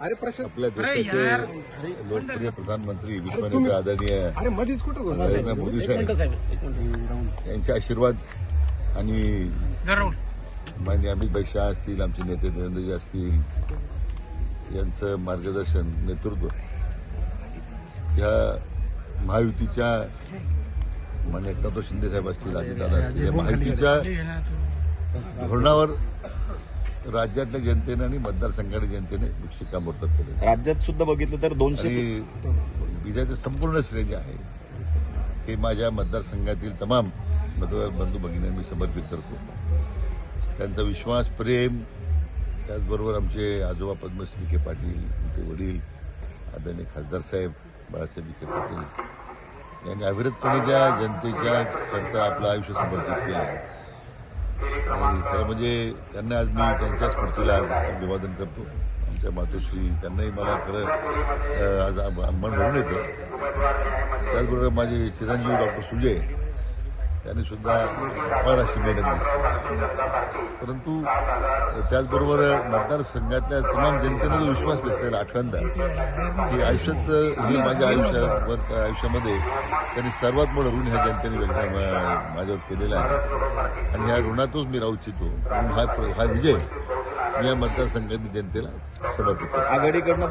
अरे प्रशांत आपल्या देशाचे लोकप्रिय प्रधानमंत्री विश्वनेते तुम्ही- आदरणीय अरे मध्येच कुठं? नरेंद्र मोदी साहेब. यांचे आशीर्वाद आणि मान्य अमित भाई शाह असतील आमचे नेते देवेंद्रजी असतील यांचं मार्गदर्शन नेतृत्व ह्या महायुतीच्या मान्य एकनाथ शिंदे साहेब असतील अजितदादा असतील या महायुतीच्या धोरणावर राज्यातल्या जनतेने आणि मतदारसंघाच्या जनतेने शिक्कामोर्तब केले राज्यात सुद्धा बघितलं तर दोनशे विजयाचं संपूर्ण श्रेय जे आहे. हे माझ्या मतदारसंघातील तमाम मतदार बंधू भगिनींना मी समर्पित करतो. त्यांचा विश्वास प्रेम त्याचबरोबर आमचे आजोबा पद्मश्री विखे पाटील आमचे वडील आदरणीय खासदार साहेब बाळासाहेब विखे पाटील यांनी अविरतपणे त्या जनतेच्या करता आपलं आयुष्य समर्पित केलं. खरं म्हणजे त्यांना आज मी त्यांच्या स्मृतीला आज अभिवादन करतो. आमच्या मातोश्री त्यांनाही मला खरं आज मन म्हणून येतं. त्याचबरोबर माझे चिरंजीव डॉक्टर सुजय त्याने सुद्धा फार अशी मेहनत घेतली परंतु त्याचबरोबर मतदारसंघातल्या तमाम जनतेने जो विश्वास व्यक्त केला की आयुष्यात हे माझ्या आयुष्यावर आयुष्यामध्ये त्यांनी सर्वात मोठं ऋण ह्या जनतेने व्यक्त माझ्यावर केलेलं आहे. आणि ह्या ऋणातूनच मी राहू इच्छितो. म्हणून हा प्र- हा विजय मी या मतदारसंघातील जनतेला समर्पित करतो. आघाडीकडनं